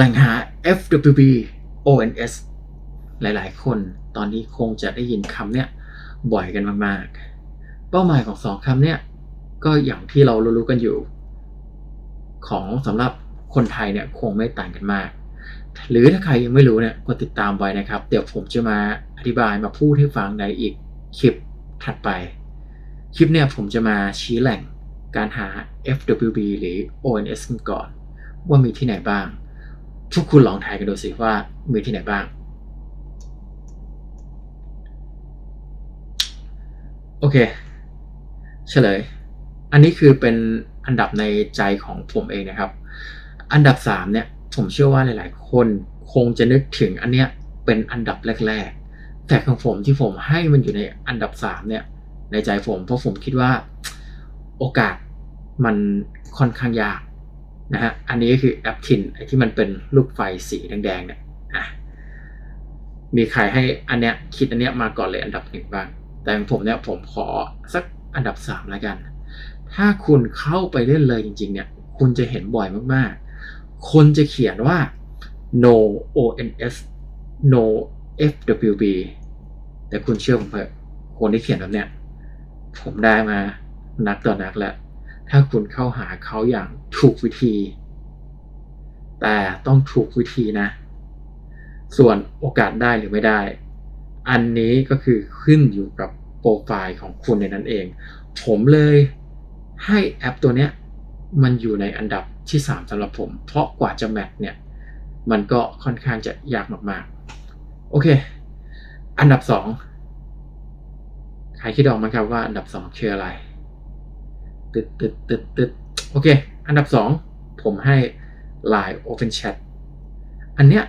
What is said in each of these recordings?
แหล่งหา FWB ONS หลายๆ คนตอนนี้คงจะได้ยินคำเนี้ยบ่อยกันมากๆ เป้าหมายของสองคำเนี้ยก็อย่างที่เรารู้ๆกันอยู่ ของสำหรับคนไทยเนี่ยคงไม่ต่างกันมาก หรือถ้าใครยังไม่รู้เนี่ยก็ติดตามไว้นะครับ เดี๋ยวผมจะมาอธิบายมาพูดให้ฟังในอีกคลิปถัดไป คลิปเนี่ยผมจะมาชี้แหล่งการหา FWB หรือ ONS กันก่อน ว่ามีที่ไหนบ้าง ทุกคุณลองทายกันดูสิว่ามีที่ไหนบ้าง โอเค เฉลย อันนี้คือเป็นอันดับในใจของผมเองนะครับ อันดับ 3 เนี่ย ผมเชื่อว่าหลายๆ คนคงจะนึกถึงอันเนี้ยเป็นอันดับแรก ๆ แต่ของผมที่ผมให้มันอยู่ในอันดับ 3 เนี่ย ในใจผมเพราะผมคิดว่าโอกาสมันค่อนข้างยาก นะฮะ อันนี้ก็คือแอปทินไอที่มันเป็นลูกไฟสีแดงๆเนี่ยอะมีใครให้อันเนี้ยคิดอันเนี้ยมาก่อนเลยอันดับหนึ่งบ้าง แต่ผมเนี่ยผมขอสักอันดับ3แล้วกัน ถ้าคุณเข้าไปเล่นเลยจริง ๆ เนี่ย คุณจะเห็นบ่อยมากๆ คนจะเขียนว่า no ons no fwb แต่คุณเชื่อผมเถอะคนที่เขียนแบบเนี้ยผมได้มานักต่อนักแล้ว ถ้าคุณเข้าหาเขาอย่างถูกวิธี แต่ต้องถูกวิธีนะ ส่วนโอกาสได้หรือไม่ได้ อันนี้ก็คือขึ้นอยู่กับโปรไฟล์ของคุณในนั้นเอง ผมเลยให้แอปตัวเนี้ยมันอยู่ในอันดับที่ 3สำหรับผม เพราะกว่าจะแมทเนี่ย มันก็ค่อนข้างจะยากมากๆ โอเค อันดับ 2 ใครคิดออกไหมครับว่าอันดับ 2 คืออะไร ตึดตึดตึดตึดโอเค อันดับ 2 ผมให้ Line Open Chat อันเนี้ย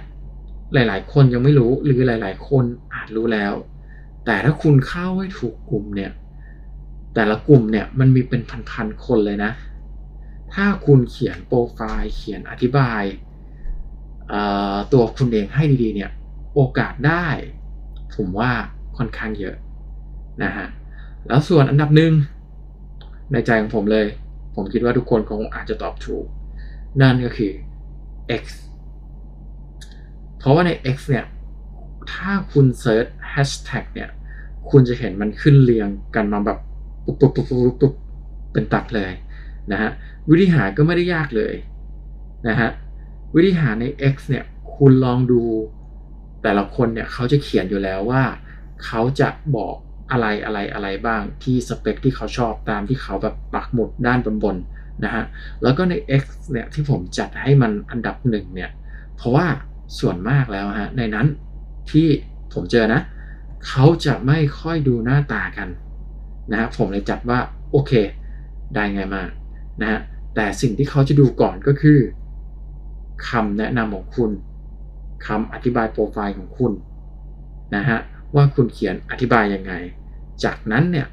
หลาย ๆ คนยังไม่รู้หรือหลาย ๆ คนอาจรู้แล้ว แต่ถ้าคุณเข้าให้ถูกกลุ่มเนี่ยแต่ละกลุ่มเนี่ยมันมีเป็นพัน ๆ คนเลยนะ ถ้าคุณเขียนโปรไฟล์เขียนอธิบายตัวคุณเองให้ดี ๆ เนี่ยโอกาสได้ ผมว่าค่อนข้างเยอะนะฮะแล้วส่วนอันดับหนึ่ง ในใจของผมเลย ผมคิดว่าทุกคนคงอาจจะตอบถูก นั่นก็คือ X เพราะว่าใน X เนี่ย ถ้าคุณเซิร์ช hashtag เนี่ย คุณจะเห็นมันขึ้นเรียงกันมาแบบปุ๊บปุ๊บปุ๊บปุ๊บปุ๊บเป็นตับเลยนะฮะ วิธีหาก็ไม่ได้ยากเลยนะฮะ วิธีหาใน X เนี่ย คุณลองดูแต่ละคนเนี่ยเขาจะเขียนอยู่แล้วว่า เขาจะบอก อะไรอะไรอะไรบ้างที่สเปคที่เขาชอบตามที่เขาแบบปักหมุดด้านบนบนนะฮะแล้วก็ใน X เนี่ยที่ผมจัดให้มันอันดับหนึ่งเนี่ยเพราะว่าส่วนมากแล้วฮะในนั้นที่ผมเจอนะ เขาจะไม่ค่อยดูหน้าตากันนะฮะผมเลยจัดว่าโอเคได้ไงมากนะฮะแต่สิ่งที่เขาจะดูก่อนก็คือคำแนะนำของคุณคำอธิบายโปรไฟล์ของคุณนะฮะว่าคุณเขียนอธิบายยังไง จากนั้นเนี่ย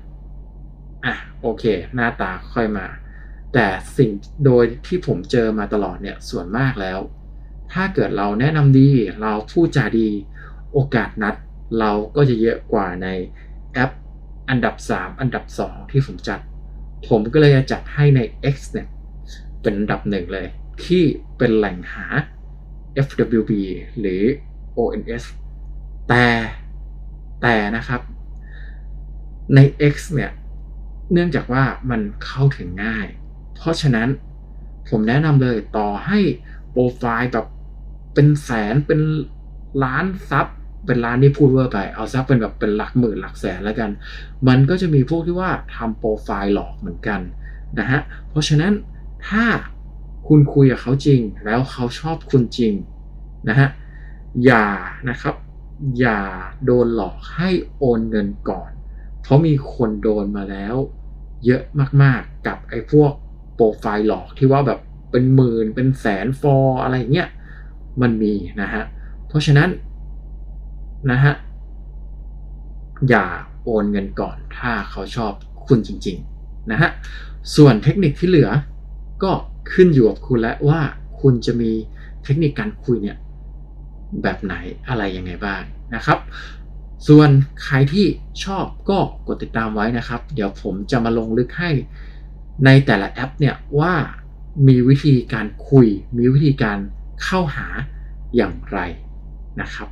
อะโอเค หน้าตาค่อยมา แต่สิ่งโดยที่ผมเจอมาตลอดเนี่ยส่วนมากแล้ว ถ้าเกิดเราแนะนำดีเราพูดจาดี โอกาสนัดเราก็จะเยอะกว่าในแอปอันดับ 3 อันดับ 2 ที่ผมจัด ผมก็เลยจะจัดให้ใน X เนี่ยเป็นอันดับหนึ่งเลย ที่เป็นแหล่งหา FWB หรือ ONS แต่แต่นะครับ ใน X เนี่ยเนื่องจากว่ามันเข้าถึงง่าย เพราะฉะนั้นผมแนะนำเลยต่อให้โปรไฟล์แบบเป็นแสนเป็นล้านซับเป็นล้านนี่พูดเวอร์ไป เอาซับเป็นแบบเป็นหลักหมื่นหลักแสนแล้วกัน มันก็จะมีพวกที่ว่าทำโปรไฟล์หลอกเหมือนกันนะฮะ เพราะฉะนั้นถ้าคุณคุยกับเขาจริง แล้วเขาชอบคุณจริงนะฮะ อย่านะครับ อย่าโดนหลอกให้โอนเงินก่อน เพราะมีคนโดนมาแล้ว เยอะมากๆกับไอ้พวกโปรไฟล์หลอกที่ว่าแบบเป็นหมื่นเป็นแสนฟอร์อะไรเงี้ยมันมีนะฮะ เพราะฉะนั้นนะฮะอย่าโอนเงินก่อนถ้าเขาชอบคุณจริงๆนะฮะส่วนเทคนิคที่เหลือก็ขึ้นอยู่กับคุณแล้วว่าคุณจะมีเทคนิคการคุยเนี่ยแบบไหนอะไรยังไงบ้างนะครับ ส่วนใครที่ชอบก็กดติดตามไว้นะครับ เดี๋ยวผมจะมาลงลึกให้ในแต่ละแอปเนี่ยว่ามีวิธีการคุย มีวิธีการเข้าหาอย่างไรนะครับ